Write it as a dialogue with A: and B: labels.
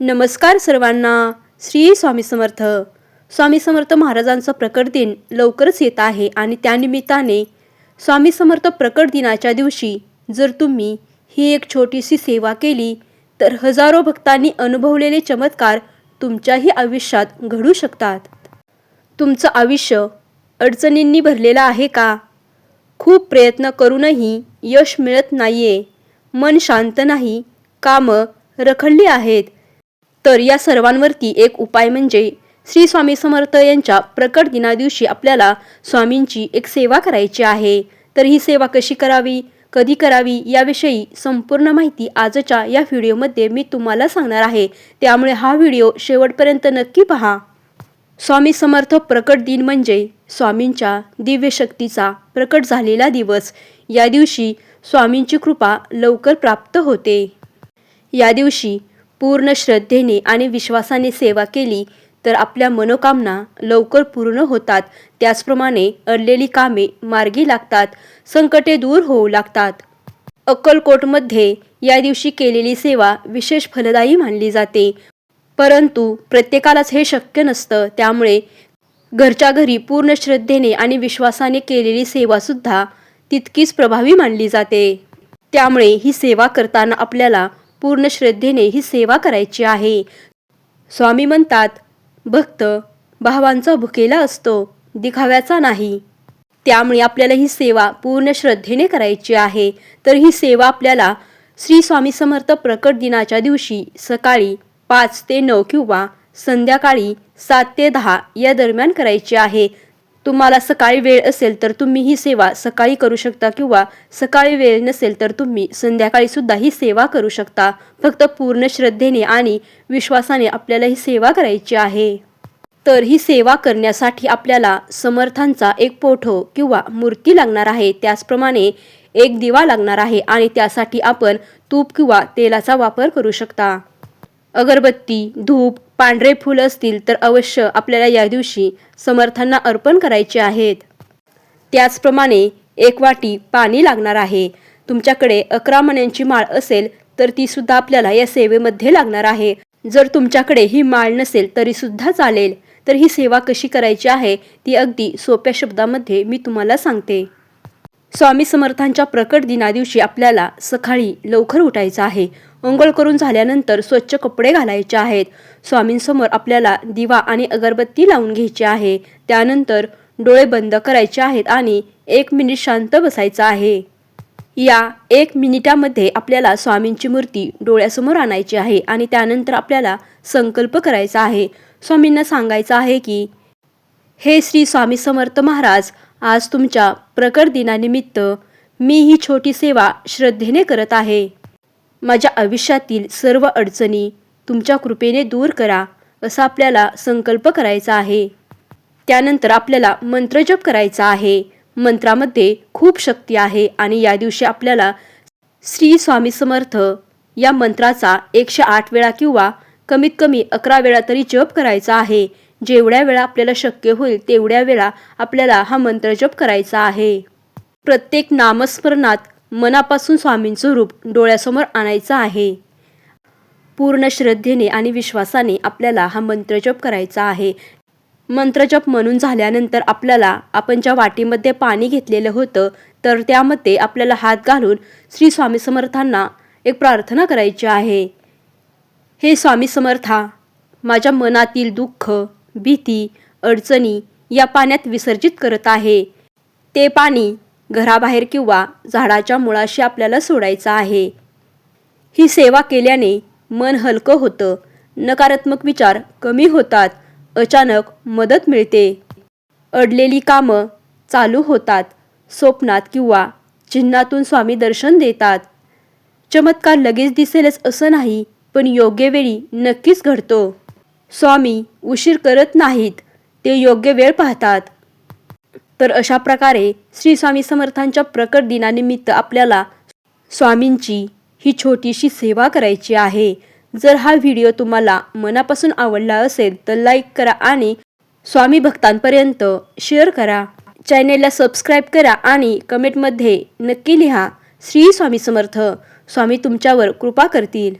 A: नमस्कार सर्वांना. श्री स्वामी समर्थ. स्वामी समर्थ महाराजांचा प्रकट दिन लवकरच येत आहे आणि त्यानिमित्ताने स्वामी समर्थ प्रकट दिनाच्या दिवशी जर तुम्ही ही एक छोटीशी सेवा केली तर हजारो भक्तांनी अनुभवलेले चमत्कार तुमच्याही आयुष्यात घडू शकतात. तुमचं आयुष्य अडचणींनी भरलेलं आहे का? खूप प्रयत्न करूनही यश मिळत नाहीये. मन शांत नाही. कामं रखडली आहेत. तर या सर्वांवरती एक उपाय म्हणजे श्री स्वामी समर्थ यांच्या प्रकट दिनादिवशी आपल्याला स्वामींची एक सेवा करायची आहे. तर ही सेवा कशी करावी कधी करावी याविषयी संपूर्ण माहिती आजच्या या व्हिडिओमध्ये मी तुम्हाला सांगणार आहे. त्यामुळे हा व्हिडिओ शेवटपर्यंत नक्की पहा. स्वामी समर्थ प्रकट दिन म्हणजे स्वामींच्या दिव्य शक्तीचा प्रकट झालेला दिवस. या दिवशी स्वामींची कृपा लवकर प्राप्त होते. या दिवशी पूर्ण श्रद्धेने आणि विश्वासाने सेवा केली तर आपल्या मनोकामना लवकर पूर्ण होतात. त्याचप्रमाणे अडलेली कामे मार्गी लागतात संकटे दूर होऊ लागतात. अक्कलकोटमध्ये या दिवशी केलेली सेवा विशेष फलदायी मानली जाते. परंतु प्रत्येकालाच हे शक्य नसतं. त्यामुळे घरच्या घरी पूर्ण श्रद्धेने आणि विश्वासाने केलेली सेवासुद्धा तितकीच प्रभावी मानली जाते. त्यामुळे ही सेवा करताना आपल्याला पूर्ण श्रद्धेने ही सेवा करायची आहे. स्वामी म्हणतात भक्त भावांचा भुकेला असतो दिखाव्याचा नाही. त्यामुळे आपल्याला ही सेवा पूर्ण श्रद्धेने करायची आहे. तर ही सेवा आपल्याला श्री स्वामी समर्थ प्रकट दिनाच्या दिवशी सकाळी पाच ते नऊ किंवा संध्याकाळी सात ते दहा या दरम्यान करायची आहे. तुम्हाला सकाळी वेळ असेल तर तुम्ही ही सेवा सकाळी करू शकता किंवा सकाळी वेळ नसेल तर तुम्ही संध्याकाळी सुद्धा ही सेवा करू शकता. फक्त पूर्ण श्रद्धेने आणि विश्वासाने आपल्याला ही सेवा करायची आहे. तर ही सेवा करण्यासाठी आपल्याला समर्थांचा एक पोठो किंवा मूर्ती लागणार आहे. त्याचप्रमाणे एक दिवा लागणार आहे आणि त्यासाठी आपण तूप किंवा तेलाचा वापर करू शकता. अगरबत्ती धूप पांढरे फूल असतील तर अवश्य आपल्याला या दिवशी समर्थांना अर्पण करायचे आहेत. त्याचप्रमाणे एक वाटी पाणी लागणार आहे. तुमच्याकडे अकरा मण्यांची माळ असेल तर ती सुद्धा आपल्याला या सेवेमध्ये लागणार आहे. जर तुमच्याकडे ही माळ नसेल तरी सुद्धा चालेल. तर ही सेवा कशी करायची आहे ती अगदी सोप्या शब्दामध्ये मी तुम्हाला सांगते. स्वामी समर्थांच्या प्रकट दिनादिवशी आपल्याला सकाळी लवकर उठायचं आहे. अंघोळ करून झाल्यानंतर स्वच्छ कपडे घालायचे आहेत. स्वामींसमोर आपल्याला दिवा आणि अगरबत्ती लावून घ्यायची आहे. त्यानंतर डोळे बंद करायचे आहेत आणि एक मिनिट शांत बसायचं आहे. या एक मिनिटामध्ये आपल्याला स्वामींची मूर्ती डोळ्यासमोर आणायची आहे आणि त्यानंतर आपल्याला संकल्प करायचा आहे. स्वामींना सांगायचं आहे की हे श्री स्वामी समर्थ महाराज आज तुमच्या प्रकट दिनानिमित्त मी ही छोटी सेवा श्रद्धेने करत आहे. माझ्या आयुष्यातील सर्व अडचणी तुमच्या कृपेने दूर करा असा आपल्याला संकल्प करायचा आहे. त्यानंतर आपल्याला मंत्रजप करायचा आहे. मंत्रामध्ये खूप शक्ती आहे आणि या दिवशी आपल्याला श्री स्वामी समर्थ या मंत्राचा एकशे आठ वेळा किंवा कमीत कमी अकरा वेळा तरी जप करायचा आहे. जेवढ्या वेळा आपल्याला शक्य होईल तेवढ्या वेळा आपल्याला हा मंत्र जप करायचा आहे. प्रत्येक नामस्मरणात मनापासून स्वामींचं रूप डोळ्यासमोर आणायचं आहे. पूर्ण श्रद्धेने आणि विश्वासाने आपल्याला हा मंत्रजप करायचा आहे. मंत्रजप म्हणून झाल्यानंतर आपल्याला आपण ज्या वाटीमध्ये पाणी घेतलेलं होतं तर त्यामध्ये आपल्याला हात घालून श्री स्वामी समर्थांना एक प्रार्थना करायची आहे. हे स्वामी समर्था माझ्या मनातील दुःख भीती अडचणी या पाण्यात विसर्जित करत आहे. ते पाणी घराबाहेर किंवा झाडाच्या मुळाशी आपल्याला सोडायचं आहे. ही सेवा केल्याने मन हलकं होतं नकारात्मक विचार कमी होतात अचानक मदत मिळते. अडलेली कामं चालू होतात स्वप्नात किंवा चिन्हातून स्वामी दर्शन देतात. चमत्कार लगेच दिसेलच असं नाही पण योग्य वेळी नक्कीच घडतो. स्वामी उशीर करत नाहीत ते योग्य वेळ पाहतात. तर अशा प्रकारे श्री स्वामी समर्थांच्या प्रकट दिनानिमित्त आपल्याला स्वामींची ही छोटीशी सेवा करायची आहे. जर हा व्हिडिओ तुम्हाला मनापासून आवडला असेल तर लाईक करा आणि स्वामी भक्तांपर्यंत शेअर करा. चॅनेलला सबस्क्राईब करा आणि कमेंटमध्ये नक्की लिहा श्री स्वामी समर्थ स्वामी तुमच्यावर कृपा करतील.